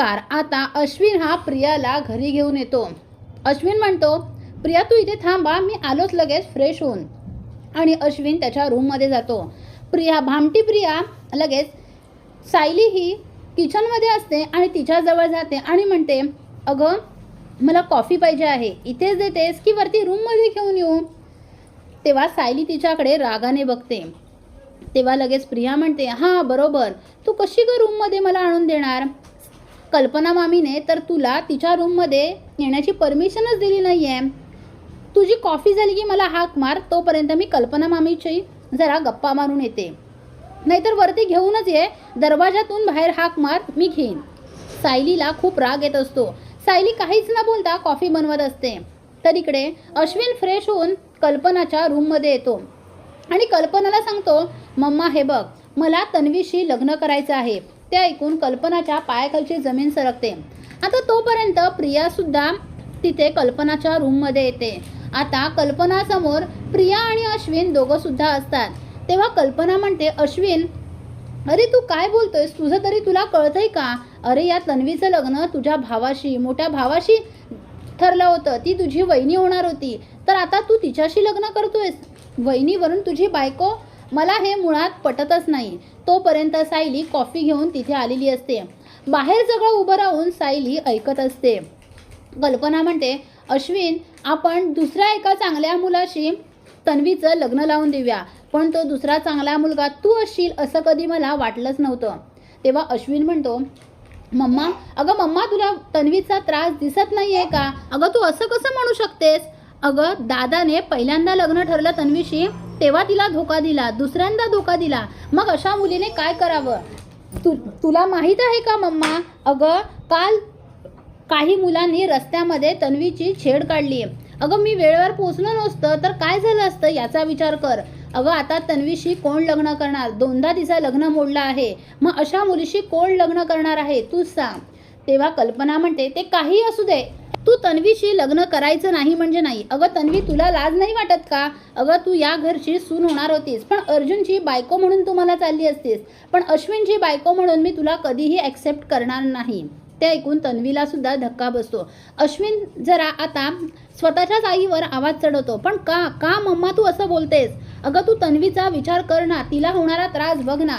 चमत्कार आता अश्विन हा प्रियाला घरी घेऊन येतो. अश्विन म्हणतो प्रिया तू इथे थांबा मी आलोच लगेच फ्रेश होऊन. आणि अश्विन त्याच्या रूममध्ये जातो. प्रिया भामटी प्रिया लगेच सायली ही किचनमध्ये असते आणि तिच्याजवळ जाते आणि म्हणते अगं मला कॉफी पाहिजे आहे. इथेच देतेस की वरती रूममध्ये घेऊन येऊ? तेव्हा सायली तिच्याकडे रागाने बघते. तेव्हा लगेच प्रिया म्हणते हां बरोबर. तू कशी ग रूममध्ये मला आणून देणार? कल्पना मामीने तर तुला तिच्या रूममध्ये येण्याची परमिशनच दिली नाही आहे तुझी कॉफी झाली की मला हाक मार तोपर्यंत मी कल्पना मामीची जरा गप्पा मारून येते. नाहीतर वरती घेऊनच ये दरवाजातून बाहेर हाक मार मी घेईन. सायलीला खूप राग येत असतो. सायली काहीच न बोलता कॉफी बनवत असते. तर इकडे अश्विन फ्रेश होऊन कल्पनाच्या रूममध्ये येतो. आणि कल्पनाला सांगतो मम्मा हे बघ मला तन्वीशी लग्न करायचं आहे. ते ऐकून कल्पनाच्या पायाखालची जमीन सरकते. आता तोपर्यंत प्रियासुद्धा तिथे कल्पनाच्या रूममध्ये येते. आता कल्पनासमोर प्रिया आणि अश्विन दोघंसुद्धा असतात. तेव्हा कल्पना म्हणते अश्विन अरे तू काय बोलतोयस? तुझं तरी तुला कळतंय का? अरे या तन्वीचं लग्न तुझ्या भावाशी मोठ्या भावाशी ठरलं होतं. ती तुझी वहिनी होणार होती. तर आता तू तिच्याशी लग्न करतोयस? वहिनीवरून तुझी बायको मला हे मुळात पटतच नाही. तोपर्यंत सायली कॉफी घेऊन तिथे आलेली असते. बाहेर सगळं उभं राहून सायली ऐकत असते. कल्पना म्हणते अश्विन आपण दुसऱ्या एका चांगल्या मुलाशी तन्वीचं लग्न लावून देऊया. पण तो दुसरा चांगला मुलगा तू असशील असं कधी मला वाटलंच नव्हतं. तेव्हा अश्विन म्हणतो मम्मा अगं मम्मा तुला तन्वीचा त्रास दिसत नाही आहे का? अगं तू असं कसं म्हणू शकतेस? अगं दादाने पहिल्यांदा लग्न ठरलं तन्वीशी. तेव्हा तिला धोका दिला दुसऱ्यांदा धोका दिला. मग अशा मुलीने काय करावं? तु तुला माहीत आहे का मम्मा? अगं काल काही मुलांनी रस्त्यामध्ये तन्वीची छेड काढली. अगं मी वेळेवर पोचलो नसतं तर काय झालं असतं याचा विचार कर. अगं आता तन्वीशी कोण लग्न करणार? दोनदा तिचा लग्न मोडलं आहे. मग अशा मुलीशी कोण लग्न करणार आहे? तूच सांग. तेव्हा कल्पना म्हणते ते काही असू दे. तू तन्वीशी लग्न करायचं नाही म्हणजे नाही. अगं तन्वी तुला लाज नाही वाटत का? अगं तू या घरची सून होणार होतीस. पण अर्जुनची बायको म्हणून तू मला चालली असतीस. पण अश्विनची बायको म्हणून मी तुला कधीही ॲक्सेप्ट करणार नाही. ते ऐकून तन्वीला सुद्धा धक्का बसतो. अश्विन जरा आता स्वतःच्याच आईवर आवाज चढवतो पण का का मम्मा तू असं बोलतेस? अगं तू तन्वीचा विचार कर ना. तिला होणारा त्रास बघ ना.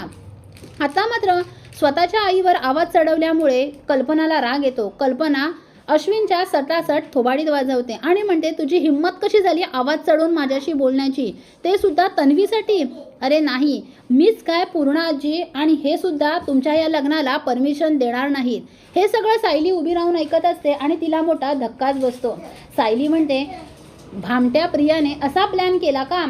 आता मात्र स्वतःच्या आईवर आवाज चढवल्यामुळे कल्पनाला राग येतो. कल्पना अश्विनच्या सटासट थोबाडीत वाजवते आणि म्हणते तुझी हिंमत कशी झाली आवाज चढवून माझ्याशी बोलण्याची? ते सुद्धा तन्वीसाठी? अरे नाही मीच काय पूर्ण आजी आणि हे सुद्धा तुमच्या या लग्नाला परमिशन देणार नाहीत. हे सगळं सायली उभी राहून ऐकत असते आणि तिला मोठा धक्काच बसतो. सायली म्हणते भामट्या प्रियाने असा प्लॅन केला का?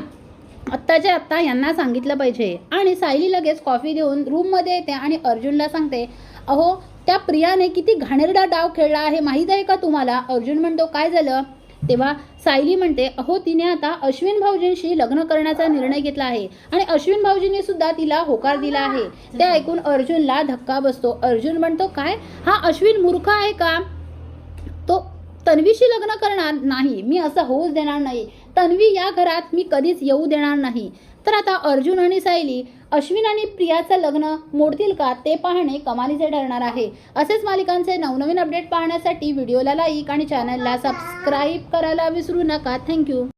आत्ताच्या आत्ता यांना सांगितलं पाहिजे. आणि सायली लगेच कॉफी देऊन रूममध्ये येते आणि अर्जुनला सांगते अहो त्या प्रियाने किती घाणेरडा डाव खेळला आहे माहीत आहे का तुम्हाला अर्जुन म्हणतो काय झालं तेव्हा सायली म्हणते अहो तिने आता अश्विन भाऊजींशी लग्न करण्याचा निर्णय घेतला आहे आणि अश्विन भाऊजींनी सुद्धा तिला होकार दिला आहे. ते ऐकून अर्जुनला धक्का बसतो. अर्जुन म्हणतो काय? हा अश्विन मूर्ख आहे का? तो तन्वीशी लग्न करणार नाही. मी असं होऊच देणार नाही. तन्वी या घरात मी कधीच येऊ देणार नाही. तर आता अर्जुन आणि सायली अश्विन आणि प्रियाचं लग्न मोडतील का ते पाहणे कमालीचे ठरणार आहे. असेच मालिकांचे नवनवीन अपडेट पाहण्यासाठी व्हिडिओला लाईक आणि चॅनलला सबस्क्राईब करायला विसरू नका. थँक्यू